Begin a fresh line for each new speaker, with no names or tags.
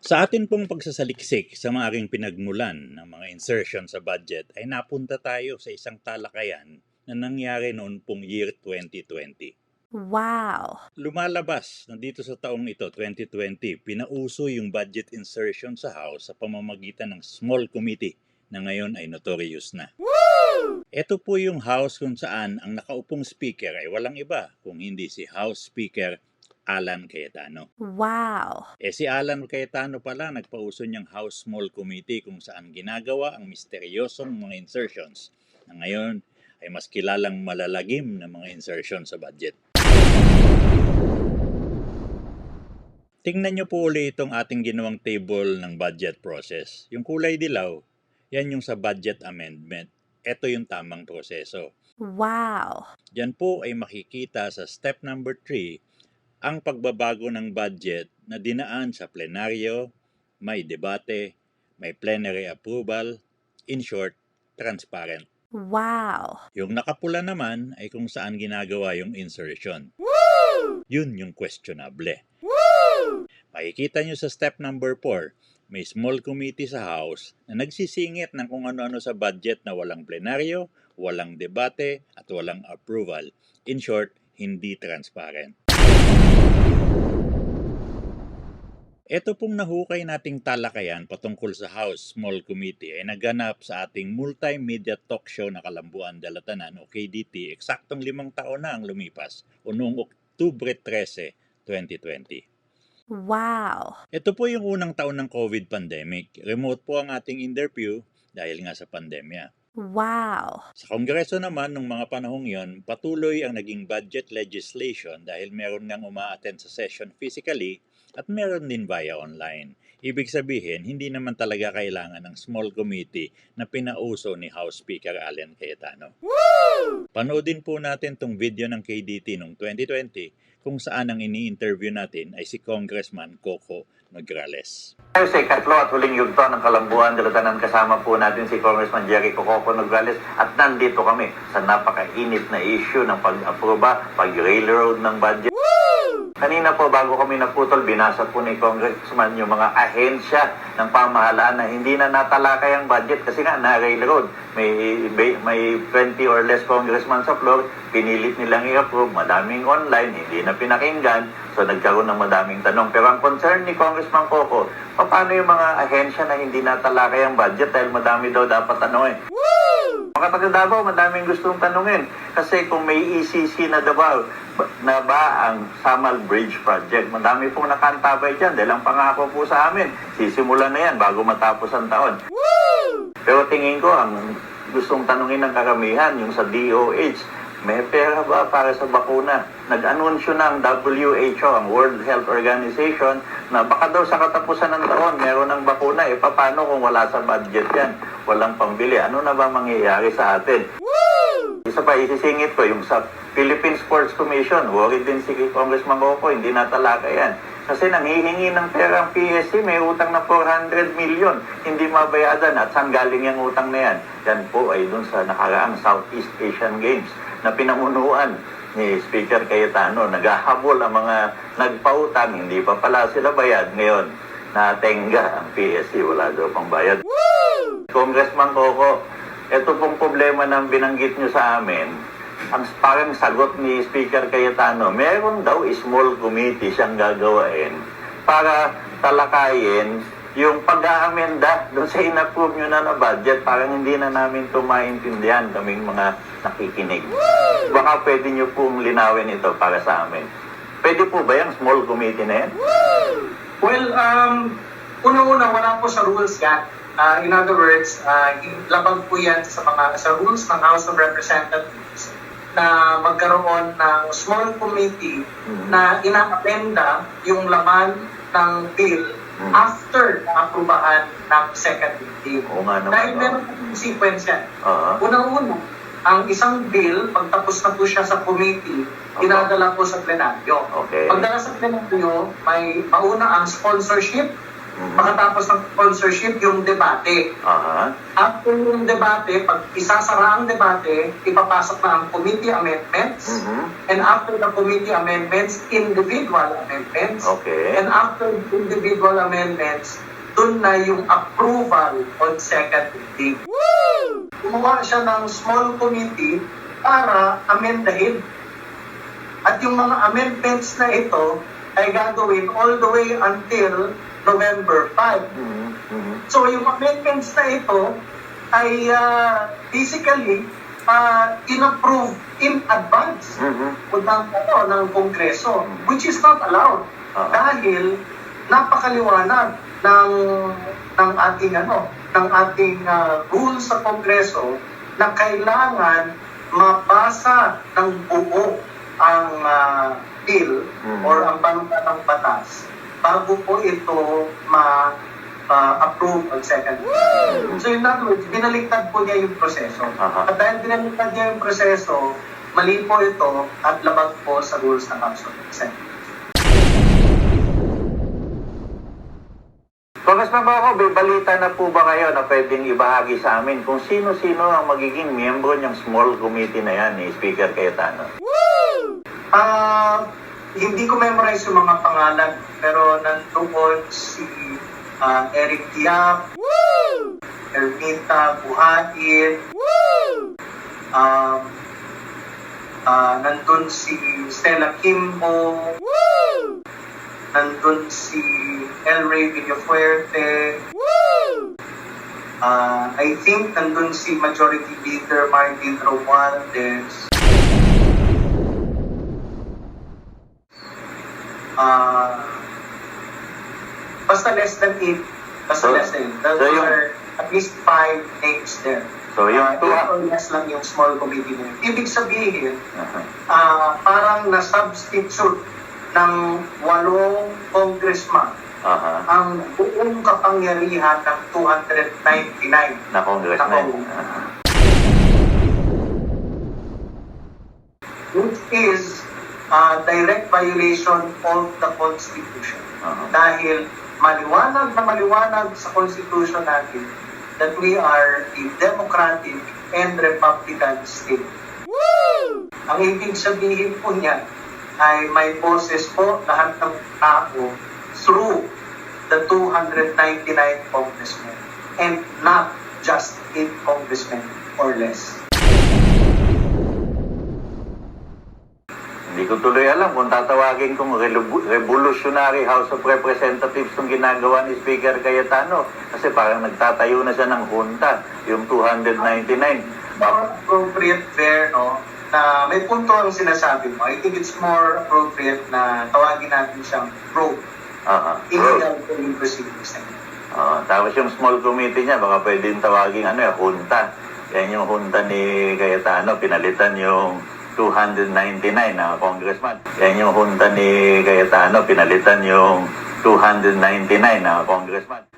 Sa atin pong pagsasaliksik sa maaring pinagmulan ng mga insertion sa budget ay napunta tayo sa isang talakayan na nangyari noon pong year 2020.
Wow!
Lumalabas na dito sa taong ito, 2020, pinauso yung budget insertion sa House sa pamamagitan ng small committee na ngayon ay notorious na. Ito po yung House kung saan ang nakaupong speaker ay walang iba kung hindi si House Speaker Alan Cayetano.
Wow!
Eh si Alan Cayetano pala nagpauso niyang House Small Committee kung saan ginagawa ang misteryosong mga insertions na ngayon ay mas kilalang malalagim na mga insertions sa budget. Tingnan niyo po ulit itong ating ginawang table ng budget process. Yung kulay dilaw, yan yung sa budget amendment. Ito yung tamang proseso.
Wow!
Diyan po ay makikita sa step number 3 ang pagbabago ng budget na dinaan sa plenaryo, may debate, may plenary approval, in short, transparent.
Wow!
Yung nakapula naman ay kung saan ginagawa yung insertion. Yun yung questionable. Makikita nyo sa step number 4, may small committee sa House na nagsisingit ng kung ano-ano sa budget na walang plenaryo, walang debate, at walang approval. In short, hindi transparent. Ito pong nahukay nating talakayan patungkol sa House Small Committee ay naganap sa ating multimedia talk show na Kalambuan Dalatanan o KDT eksaktong limang taon na ang lumipas o noong Oktubre 13, 2020.
Wow!
Ito po yung unang taon ng COVID pandemic. Remote po ang ating interview dahil nga sa pandemya.
Wow!
Sa Kongreso naman, nung mga panahong yon, patuloy ang naging budget legislation dahil meron ngang uma-attend sa session physically at meron din via online. Ibig sabihin, hindi naman talaga kailangan ng small committee na pinauso ni House Speaker Allen Cayetano. Panoodin po natin tong video ng KDT noong 2020 kung saan ang ini-interview natin ay si Congressman Coco Nograles.
Tayo sa ikatlo at huling yugto ng Kalambuan, Dalatanan kasama po natin si Congressman Jerry Cococo Nograles at nandito kami sa napakainit na issue ng pag-aproba, pag-railroad ng budget. Kanina po bago kami naputol, binasa po ni Congressman yung mga ahensya ng pamahalaan na hindi na natalakay ang budget kasi nga na-railroad. May, may 20 or less congressman sa floor, pinilit nilang i-approve, madaming online, hindi na pinakinggan, so nagkaroon ng madaming tanong. Pero ang concern ni Congressman Coco, paano yung mga ahensya na hindi natalakay ang budget dahil madami daw dapat tanongin? Mga taga Davao, madaming gustong tanungin. Kasi kung may ECC na Davao, na ba ang Samal Bridge Project? Madami pong nakantabay dyan dahil ang pangako po sa amin, sisimulan na yan bago matapos ang taon. Pero tingin ko, ang gustong tanungin ng karamihan, yung sa DOH, may pera ba para sa bakuna? Nag-anunsyo na ang WHO, ang World Health Organization, na baka daw sa katapusan ng taon, meron ng bakuna. E paano kung wala sa budget yan? Walang pambili. Ano na ba mangyayari sa atin? Isa pa, isisingit ko yung sa Philippine Sports Commission. Worried din si Congressman Coco, hindi natalaka yan. Kasi nanghihingi ng pera ang PSC, may utang na 400 million, hindi mabayadan. At saan galing yung utang na yan? Yan po ay dun sa nakaraang Southeast Asian Games na pinamunuan ni Speaker Cayetano. Naghahabol ang mga nagpautang, hindi pa pala sila bayad. Ngayon, natenga ang PSC, wala daw pang bayad. Congressman Coco, ito pong problema na binanggit nyo sa amin, ang parang sagot ni Speaker Cayetano, meron daw small committee siyang gagawain para talakayin yung pag-aamenda doon sa inapprove nyo na na budget, parang hindi na namin ito maintindihan kaming mga nakikinig. Baka pwede nyo pong linawin ito para sa amin. Pwede po ba yung small committee na yan?
Well, um, una-una, wala po sa rules yan. Uh, in other words, uh, labag po yan sa mga sa rules ng House of Representatives na magkaroon ng small committee na inaapenda yung laman ng bill After aprubahan ng second reading.
Oo nga naman.
Dahil
no?
meron po yung sequence yan.
Oo.
Unang-una, ang isang bill, pagtapos na po siya sa committee, dinadala po sa plenaryo.
Okay.
Pagdala sa plenaryo, may mauna ang sponsorship
Mhm.
Pagkatapos ng sponsorship, yung debate.
Aha.
After yung debate, pag isasara ang debate, ipapasok na ang committee amendments.
Mhm.
And after the committee amendments, individual amendments.
Okay.
And after individual amendments, dun na yung approval on second reading. Gumawa siya ng small committee para amendahin. At yung mga amendments na ito ay gagawin all the way until November 5.
Mhm. Mhm.
So yung amendments na ito ay ah, basically uh, inapprove in advance
Mhm.
o ng, ano, ng Kongreso, which is not allowed.
Ah.
Dahil napakaliwanag ng ng ating ano, ng ating ah, rules sa Kongreso na kailangan mabasa ng buo ang ah, bill
Mhm.
or ang panukatang batas bago po ito ma ah, approve on second reading. So in other words, binaliktad po niya yung proseso. At dahil binaliktad niya yung proseso, mali po ito at labag po sa rules ng House of Representatives.
Congressman Baco, may balita na po ba kayo na pwedeng ibahagi sa amin kung sino-sino ang magiging miyembro ng small committee na yan ni Speaker Cayetano?
Ah, hindi ko memorize yung mga pangalan, pero nandoon si ah, Eric Tiap, Ermita Buhain, um, ah, nandun si Stella Kimbo, nandun si El Rey Villafuerte, Ah, I think nandun si Majority Leader Martin Romualdez, Ah, basta less than 8. Basta
So-
less than 8. There
so yung-
are at least 5 names there.
So yung
Ah,
two...
or less lang yung small committee na yun. Ibig sabihin,
Aha.
ah, parang na-substitute ng walong congressman
Aha.
ang buong kapangyarihan ng 299
Na congressman.
Ako.
Aha.
which is a direct violation of the Constitution.
Aha.
Dahil maliwanag na maliwanag sa Constitution natin that we are a democratic and republican state. Ang ibig sabihin po niyan ay may boses po lahat ng tao through the 299 congressmen and not just 8 congressmen or less.
Ko tuloy alam kung tatawagin kong revolutionary House of Representatives yung ginagawa ni Speaker Cayetano. Kasi parang nagtatayo na siya ng junta, yung 299.
more appropriate there, no, na may punto ang sinasabi mo. I think it's more appropriate na tawagin natin siyang probe.
Aha.
Illegal voting proceedings. yun.
Ah, tapos yung small committee niya, baka pwedeng tawagin ano, eh, junta. Yan yung junta ni Cayetano, pinalitan yung 299 na congressman. Yan yung junta ni Cayetano, pinalitan yung 299 na congressman.